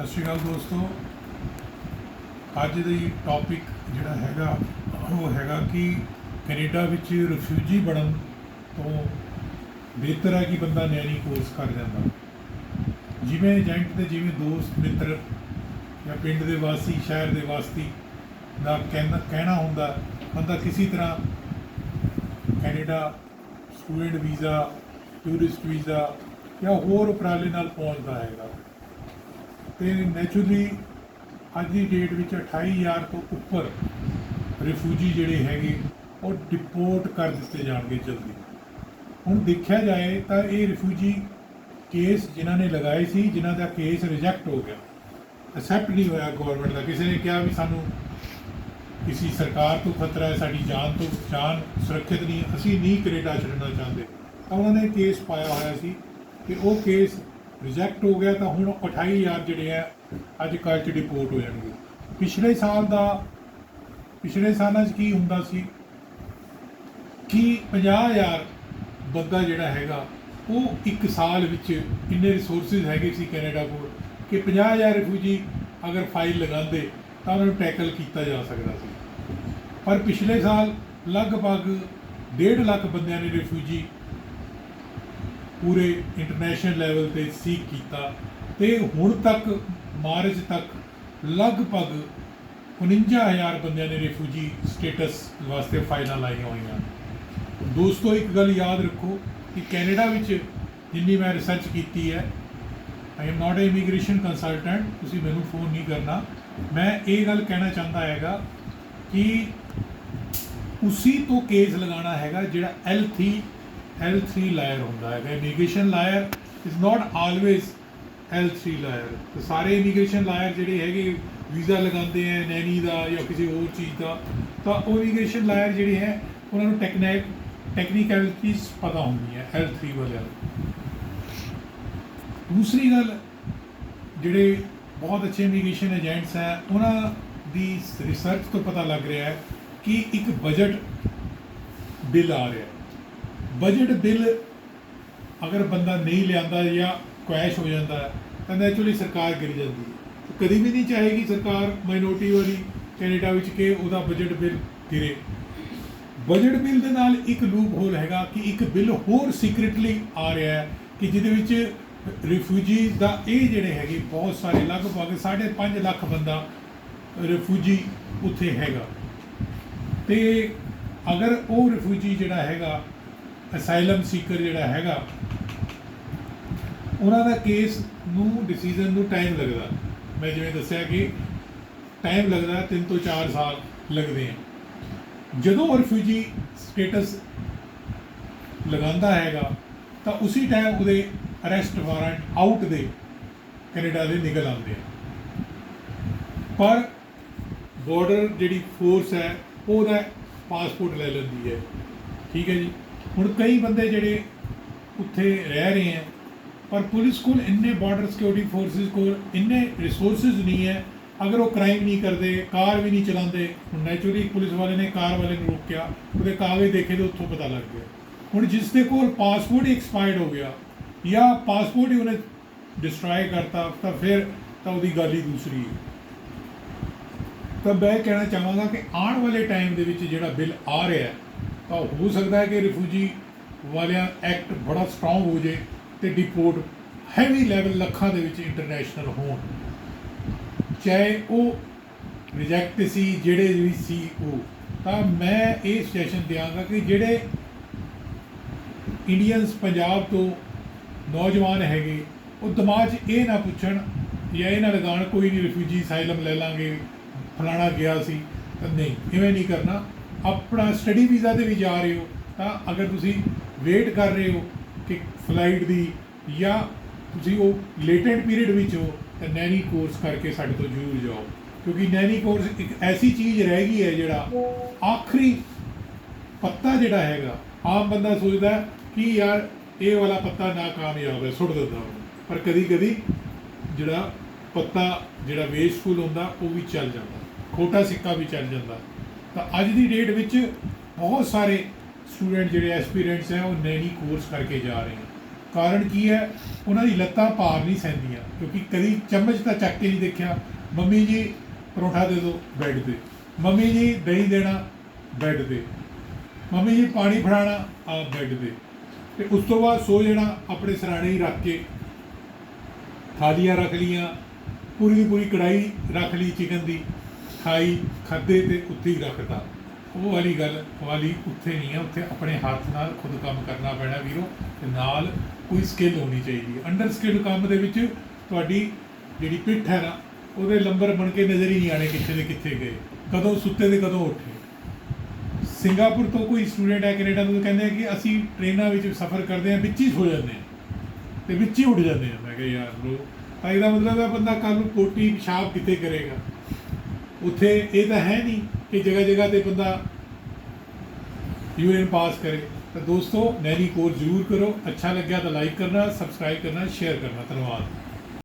ਸਤਿ ਸ਼੍ਰੀ ਅਕਾਲ ਦੋਸਤੋ। ਅੱਜ ਦੀ ਟੌਪਿਕ ਜਿਹੜਾ ਹੈਗਾ, ਉਹ ਹੈਗਾ ਕਿ ਕੈਨੇਡਾ ਵਿੱਚ ਰਿਫਿਊਜੀ ਬਣਨ ਤੋਂ ਬਿਹਤਰ ਹੈ ਕਿ ਬੰਦਾ ਨੈਣੀ ਕੋਰਸ ਕਰ ਜਾਂਦਾ? ਜਿਵੇਂ ਏਜੰਟ ਦੇ ਜਿਵੇਂ ਦੋਸਤ, ਮਿੱਤਰ ਜਾਂ ਪਿੰਡ ਦੇ ਵਾਸੀ, ਸ਼ਹਿਰ ਦੇ ਵਾਸੀ ਦਾ ਕਹਿਣਾ ਕਹਿਣਾ ਹੁੰਦਾ, ਬੰਦਾ ਕਿਸੇ ਤਰ੍ਹਾਂ Canada student visa, tourist visa ਜਾਂ ਹੋਰ ਉਪਰਾਲੇ ਨਾਲ ਪਹੁੰਚਦਾ ਹੈਗਾ। ਤੇ ਨੈਚੁਰਲੀ ਅੱਜ ਦੀ ਡੇਟ ਵਿੱਚ 28000 ਤੋਂ ਉੱਪਰ ਰਿਫਿਊਜੀ ਜਿਹੜੇ ਹੈਗੇ, ਉਹ ਡਿਪੋਰਟ ਕਰ ਦਿੱਤੇ ਜਾਣਗੇ ਜਲਦੀ। ਹੁਣ ਦੇਖਿਆ ਜਾਏ ਤਾਂ ਇਹ ਰਿਫਿਊਜੀ ਕੇਸ ਜਿਨ੍ਹਾਂ ਨੇ ਲਗਾਏ ਸੀ, ਜਿਨ੍ਹਾਂ ਦਾ ਕੇਸ ਰਿਜੈਕਟ ਹੋ ਗਿਆ। ਅਸੈਪਟ ਨਹੀਂ ਹੋਇਆ ਗਵਰਨਮੈਂਟ ਦਾ। ਕਿਸੇ ਨੇ ਕਿਹਾ ਵੀ ਸਾਨੂੰ ਕਿਸੇ ਸਰਕਾਰ ਤੋਂ ਖਤਰਾ ਹੈ, ਸਾਡੀ ਜਾਨ ਤੋਂ, ਜਾਨ ਸੁਰੱਖਿਅਤ ਨਹੀਂ ਅਸੀਂ ਨਹੀਂ ਕੈਨੇਡਾ ਛੱਡਣਾ ਚਾਹੁੰਦੇ। ਤਾਂ ਉਹਨਾਂ ਨੇ ਕੇਸ ਪਾਇਆ ਹੋਇਆ ਸੀ ਕਿ ਉਹ ਕੇਸ ਰਿਜੈਕਟ ਹੋ ਗਿਆ ਤਾਂ ਹੁਣ 28000 ਜਿਹੜੇ ਆ, ਅੱਜ ਕੱਲ੍ਹ ਚ ਡਿਪੋਰਟ ਹੋ ਜਾਣਗੇ। ਪਿਛਲੇ ਸਾਲ ਦਾ, ਪਿਛਲੇ ਸਾਲਾਂ 'ਚ ਕੀ ਹੁੰਦਾ ਸੀ? ਕਿ 50000 ਬੰਦਾ ਜਿਹੜਾ ਹੈਗਾ, ਉਹ ਇੱਕ ਸਾਲ ਵਿੱਚ ਇੰਨੇ ਰਿਸੋਰਸਿਸ ਹੈਗੇ ਸੀ ਕੈਨੇਡਾ ਕੋਲ ਕਿ 50000 ਰਿਫਿਊਜੀ ਅਗਰ ਫਾਈਲ ਲਗਾਉਂਦੇ, ਤਾਂ ਉਹਨਾਂ ਨੂੰ ਟੈਕਲ ਕੀਤਾ ਜਾ ਸਕਦਾ ਸੀ। ਪਰ ਪਿਛਲੇ ਸਾਲ ਲਗਭਗ 1.5 ਲੱਖ ਬੰਦਿਆਂ ਨੇ ਰਿਫਿਊਜੀ ਪੂਰੇ ਇੰਟਰਨੈਸ਼ਨਲ ਲੈਵਲ ਤੇ ਸੀਕ ਕੀਤਾ ਤੇ ਹੁਣ ਤੱਕ ਮਾਰਚ ਤੱਕ ਲਗਭਗ 49000 ਬੰਦਿਆਂ ਨੇ ਰਿਫਿਊਜੀ ਸਟੇਟਸ ਵਾਸਤੇ ਫਾਈਲਾਂ ਲਾਈਆਂ ਹੋਈਆਂ। ਦੋਸਤੋ, ਇੱਕ ਗੱਲ ਯਾਦ ਰੱਖੋ ਕਿ ਕੈਨੇਡਾ ਵਿੱਚ ਜਿੰਨੀ ਮੈਂ ਰਿਸਰਚ ਕੀਤੀ ਹੈ I am not a immigration consultant ਤੁਸੀਂ ਮੈਨੂੰ ਫੋਨ ਨਹੀਂ ਕਰਨਾ। ਮੈਂ ਇਹ ਗੱਲ ਕਹਿਣਾ ਚਾਹੁੰਦਾ ਹੈਗਾ ਕਿ ਉਸੇ ਤੋਂ ਕੇਸ ਲਗਾਉਣਾ ਹੈਗਾ ਜਿਹੜਾ ਐਲ ਥੀ L3 ਲਾਇਰ ਹੁੰਦਾ ਹੈਗਾ immigration lawyer is not always L3 lawyer ਤੇ ਸਾਰੇ ਇਮੀਗ੍ਰੇਸ਼ਨ ਲਾਇਰ ਜਿਹੜੇ ਹੈਗੇ, ਵੀਜ਼ਾ ਲਗਾਉਂਦੇ ਆ ਨੈਣੀ ਦਾ ਜਾਂ ਕਿਸੇ ਹੋਰ ਚੀਜ਼ ਦਾ, ਤਾਂ ਉਹ ਇਮੀਗ੍ਰੇਸ਼ਨ ਲਾਇਰ ਜਿਹੜੇ ਹੈ, ਉਹਨਾਂ ਨੂੰ ਟੈਕਨਿਕ ਟੈਕਨੀਕੈਲਿਟੀਜ਼ ਪਤਾ ਹੁੰਦੀਆਂ L3 ਵਾਲਿਆਂ ਨੂੰ। ਦੂਸਰੀ ਗੱਲ, ਜਿਹੜੇ ਬਹੁਤ ਅੱਛੇ ਇਮੀਗ੍ਰੇਸ਼ਨ ਏਜੰਟਸ ਹੈ, ਉਹਨਾਂ ਦੀ ਰਿਸਰਚ ਤੋਂ ਪਤਾ ਲੱਗ ਰਿਹਾ ਹੈ ਕਿ ਇੱਕ ਬਜਟ ਬਿੱਲ ਆ ਰਿਹਾ ਹੈ। ਬਜਟ ਬਿੱਲ ਅਗਰ ਬੰਦਾ ਨਹੀਂ ਲਿਆਂਦਾ ਜਾਂ ਕ੍ਰੈਸ਼ ਹੋ ਜਾਂਦਾ ਤਾਂ ਨੈਚੁਰਲੀ ਸਰਕਾਰ ਗਿਰ ਜਾਂਦੀ ਹੈ। ਕਦੀ ਵੀ ਨਹੀਂ ਚਾਹੇਗੀ ਸਰਕਾਰ ਮਾਈਨੋਰਟੀ ਵਾਲੀ ਕੈਨੇਡਾ ਵਿੱਚ ਕਿ ਉਹਦਾ ਬਜਟ ਬਿੱਲ ਗਿਰੇ। ਬਜਟ ਬਿੱਲ ਦੇ ਨਾਲ ਇੱਕ ਲੂਪ ਹੋਲ ਹੈਗਾ ਕਿ ਇੱਕ ਬਿੱਲ ਹੋਰ ਸੀਕ੍ਰੀਟਲੀ ਆ ਰਿਹਾ ਹੈ ਕਿ ਜਿਹਦੇ ਵਿੱਚ ਰਿਫਿਊਜੀ ਦਾ ਇਹ ਜਿਹੜੇ ਹੈਗੇ ਬਹੁਤ ਸਾਰੇ, ਲਗਭਗ 5.5 ਲੱਖ ਬੰਦਾ ਰਿਫਿਊਜੀ ਉੱਥੇ ਹੈਗਾ। ਤੇ ਅਗਰ ਉਹ ਰਿਫਿਊਜੀ ਜਿਹੜਾ ਹੈਗਾ ਅਸਾਈਲਮ ਸੀਕਰ ਜਿਹੜਾ ਹੈਗਾ, ਉਹਨਾਂ ਦਾ ਕੇਸ ਨੂੰ ਡਿਸੀਜਨ ਨੂੰ ਟਾਈਮ ਲੱਗਦਾ। ਮੈਂ ਜਿਵੇਂ ਦੱਸਿਆ ਕਿ ਟਾਈਮ ਲੱਗਦਾ 3 ਤੋਂ 4 ਸਾਲ ਲੱਗਦੇ ਆ। ਜਦੋਂ ਰਿਫਿਊਜੀ ਸਟੇਟਸ ਲਗਾਉਂਦਾ ਹੈਗਾ, ਤਾਂ ਉਸੇ ਟਾਈਮ ਉਹਦੇ ਅਰੈਸਟ ਵਾਰੰਟ ਆਊਟ ਦੇ ਕੈਨੇਡਾ ਦੇ ਨਿਕਲ ਆਉਂਦੇ ਆ। ਪਰ ਬਾਰਡਰ ਜਿਹੜੀ ਫੋਰਸ ਹੈ, ਉਹਦਾ ਪਾਸਪੋਰਟ ਲੈ ਲੈਂਦੀ ਹੈ। ਠੀਕ ਹੈ ਜੀ? ਹੁਣ ਕਈ ਬੰਦੇ ਜਿਹੜੇ ਉੱਥੇ ਰਹਿ ਰਹੇ ਹੈ, ਪਰ ਪੁਲਿਸ ਕੋਲ ਇੰਨੇ ਬਾਰਡਰ ਸਿਕਿਉਰਿਟੀ ਫੋਰਸਿਸ ਕੋਲ ਇੰਨੇ ਰਿਸੋਰਸਸ ਨਹੀਂ ਹੈ, ਅਗਰ ਉਹ ਕ੍ਰਾਈਮ ਨਹੀਂ ਕਰਦੇ, ਕਾਰ ਵੀ ਨਹੀਂ ਚਲਾਉਂਦੇ, ਹੁਣ ਨੈਚੁਰਲੀ ਪੁਲਿਸ ਵਾਲੇ ਨੇ ਕਾਰ ਵਾਲੇ ਨੂੰ ਰੋਕਿਆ, ਉਹਦੇ ਕਾਗਜ਼ ਦੇਖੇ ਤੇ ਉੱਥੋਂ ਪਤਾ ਲੱਗ ਗਿਆ। ਹੁਣ ਜਿਸ ਦੇ ਕੋਲ ਪਾਸਪੋਰਟ ਹੀ ਐਕਸਪਾਇਰਡ ਹੋ ਗਿਆ, ਜਾਂ ਪਾਸਪੋਰਟ ਹੀ ਉਹਨੇ ਡਿਸਟਰੋਏ ਕਰਤਾ, ਤਾਂ ਫਿਰ ਤਾਂ ਉਹਦੀ ਗੱਲ ਹੀ ਦੂਸਰੀ ਹੈ। ਤਾਂ ਮੈਂ ਕਹਿਣਾ ਚਾਹਾਂਗਾ ਕਿ ਆਉਣ ਵਾਲੇ ਟਾਈਮ ਦੇ ਵਿੱਚ ਜਿਹੜਾ ਬਿੱਲ ਆ ਰਿਹਾ ਹੈ ਤਾਂ ਹੋ ਸਕਦਾ ਹੈ ਕਿ ਰਿਫਿਊਜੀ ਵਾਲਿਆਂ ਐਕਟ ਬੜਾ ਸਟਰੋਂਗ ਹੋ ਜੇ ਤੇ ਡਿਪੋਰਟ ਹੈਵੀ ਲੈਵਲ ਲੱਖਾਂ ਦੇ ਵਿੱਚ ਇੰਟਰਨੈਸ਼ਨਲ ਹੋਣ। ਚਾਹੇ ਉਹ ਰਿਜੈਕਟ ਸੀ, ਜਿਹੜੇ ਵੀ ਸੀ ਉਹ। ਤਾਂ ਮੈਂ ਇਹ ਸੁਜੈਸ਼ਨ ਦਿਆਂਗਾ ਕਿ ਜਿਹੜੇ ਇੰਡੀਅਨਸ ਪੰਜਾਬ ਤੋਂ ਨੌਜਵਾਨ ਹੈਗੇ, ਉਹ ਦਿਮਾਗ 'ਚ ਇਹ ਨਾ ਪੁੱਛਣ ਜਾਂ ਇਹ ਨਾ ਲਗਾਉਣ ਕੋਈ ਨਹੀਂ, ਰਿਫਿਊਜੀ ਸਾਈਲਮ ਲੈ ਲਾਂਗੇ, ਫਲਾਣਾ ਗਿਆ ਸੀ। ਤਾਂ ਨਹੀਂ, ਇਵੇਂ ਨਹੀਂ ਕਰਨਾ। ਆਪਣਾ ਸਟੱਡੀ ਵੀਜ਼ਾ ਤੇ ਵੀ ਜਾ ਰਹੇ ਹੋ, ਤਾਂ ਅਗਰ ਤੁਸੀਂ ਵੇਟ ਕਰ ਰਹੇ ਹੋ ਕਿ ਫਲਾਈਟ ਦੀ ਜਾਂ ਤੁਸੀਂ ਉਹ ਲੇਟੈਂਟ ਪੀਰੀਅਡ ਵਿੱਚ ਹੋ, ਤਾਂ ਨੈਨੀ ਕੋਰਸ ਕਰਕੇ ਸਾਡੇ ਤੋਂ ਜ਼ਰੂਰ ਜਾਓ। ਕਿਉਂਕਿ ਨੈਨੀ ਕੋਰਸ ਇੱਕ ਐਸੀ ਚੀਜ਼ ਰਹਿ ਗਈ ਹੈ ਜਿਹੜਾ ਆਖਰੀ ਪੱਤਾ ਜਿਹੜਾ ਹੈਗਾ, ਆਮ ਬੰਦਾ ਸੋਚਦਾ ਕਿ ਯਾਰ ਇਹ ਵਾਲਾ ਪੱਤਾ ਨਾ ਕਾਮਯਾਬ ਹੈ, ਸੁੱਟ ਦਿੰਦਾ ਉਹਨੂੰ। ਪਰ ਕਦੀ ਕਦੀ ਜਿਹੜਾ ਪੱਤਾ ਜਿਹੜਾ ਵੇਸਟਫੁਲ ਹੁੰਦਾ, ਉਹ ਵੀ ਚੱਲ ਜਾਂਦਾ। ਖੋਟਾ ਸਿੱਕਾ ਵੀ ਚੱਲ ਜਾਂਦਾ। ਤਾਂ ਅੱਜ ਦੀ ਡੇਟ ਵਿੱਚ ਬਹੁਤ ਸਾਰੇ ਸਟੂਡੈਂਟ ਜਿਹੜੇ ਐਸਪੀਰੈਂਟਸ ਹੈ, ਉਹ ਨੈਣੀ ਕੋਰਸ ਕਰਕੇ ਜਾ ਰਹੇ ਹਨ ਕਾਰਨ ਕੀ ਹੈ? ਉਹਨਾਂ ਦੀ ਲੱਤਾਂ ਭਾਰ ਨਹੀਂ ਸਹਿੰਦੀਆਂ, ਕਿਉਂਕਿ ਕਦੀ ਚਮਚ ਤਾਂ ਚੱਕ ਕੇ ਨਹੀਂ ਦੇਖਿਆ। ਮੰਮੀ ਜੀ, ਪਰੌਂਠਾ ਦੇ ਦਿਓ ਬੈੱਡ ਤੇ। ਮੰਮੀ ਜੀ, ਦਹੀਂ ਦੇਣਾ ਬੈੱਡ ਤੇ। ਮੰਮੀ ਜੀ, ਪਾਣੀ ਫੜਾਣਾ ਆ ਬੈੱਡ ਤੇ। ਤੇ ਉਸ ਤੋਂ ਬਾਅਦ ਸੋ ਜਾਣਾ, ਆਪਣੇ ਸਰਾਣੇ ਹੀ ਰੱਖ ਕੇ। ਥਾਲੀਆਂ ਰੱਖ ਲੀਆਂ ਪੂਰੀ ਦੀ ਪੂਰੀ ਕੜਾਈ ਰੱਖ ਲਈ ਚਿਕਨ ਦੀ। ਖਾਈ, ਖਾਦੇ ਤੇ ਉੱਥੇ ਹੀ ਰੱਖਦਾ ਉਹ ਵਾਲੀ ਗੱਲ ਵਾਲੀ ਉੱਥੇ ਨਹੀਂ ਹੈ ਉੱਥੇ ਆਪਣੇ ਹੱਥ ਨਾਲ ਖੁਦ ਕੰਮ ਕਰਨਾ ਪੈਣਾ ਵੀਰੋ, ਤੇ ਨਾਲ ਕੋਈ ਸਕਿੱਲ ਹੋਣੀ ਚਾਹੀਦੀ ਹੈ। ਅੰਡਰ ਸਕਿੱਲ ਕੰਮ ਦੇ ਵਿੱਚ ਤੁਹਾਡੀ ਜਿਹੜੀ ਪਿੱਠ ਹੈ ਨਾ, ਉਹਦੇ ਲੰਬਰ ਬਣ ਕੇ ਨਜ਼ਰ ਹੀ ਨਹੀਂ ਆਣੇ ਕਿੱਥੇ ਦੇ ਕਿੱਥੇ ਗਏ। ਕਦੋਂ ਸੁੱਤੇ ਤੇ ਕਦੋਂ ਉੱਠੇ। ਸਿੰਗਾਪੁਰ ਤੋਂ ਕੋਈ ਸਟੂਡੈਂਟ ਹੈ ਕੈਨੇਡਾ ਤੋਂ ਕਹਿੰਦੇ ਆ ਕਿ ਅਸੀਂ ਟ੍ਰੇਨਾਂ ਵਿੱਚ ਸਫ਼ਰ ਕਰਦੇ ਹਾਂ ਵਿੱਚ ਹੀ ਸੋ ਜਾਂਦੇ ਹਾਂ ਤੇ ਵਿੱਚ ਹੀ ਉੱਡ ਜਾਂਦੇ ਆ। ਮੈਂ ਕਿਹਾ ਯਾਰ ਲੋ ਤਾਂ ਇਹਦਾ ਮਤਲਬ ਹੈ ਬੰਦਾ ਕੱਲ ਨੂੰ ਕੋਟੀ ਪਿਸ਼ਾਬ ਕਿੱਥੇ ਕਰੇਗਾ। ਉੱਥੇ ਇਹ ਤਾਂ ਹੈ ਨਹੀਂ ਕਿ ਜਗ੍ਹਾ ਜਗ੍ਹਾ ਤੇ ਬੰਦਾ ਯੂਐਨ ਪਾਸ ਕਰੇ। ਤਾਂ ਦੋਸਤੋ ਨੈਣੀ ਕੋਰਸ ਜ਼ਰੂਰ ਕਰੋ। ਅੱਛਾ ਲੱਗਿਆ ਤਾਂ ਲਾਈਕ ਕਰਨਾ ਸਬਸਕ੍ਰਾਈਬ ਕਰਨਾ ਸ਼ੇਅਰ ਕਰਨਾ। ਧੰਨਵਾਦ।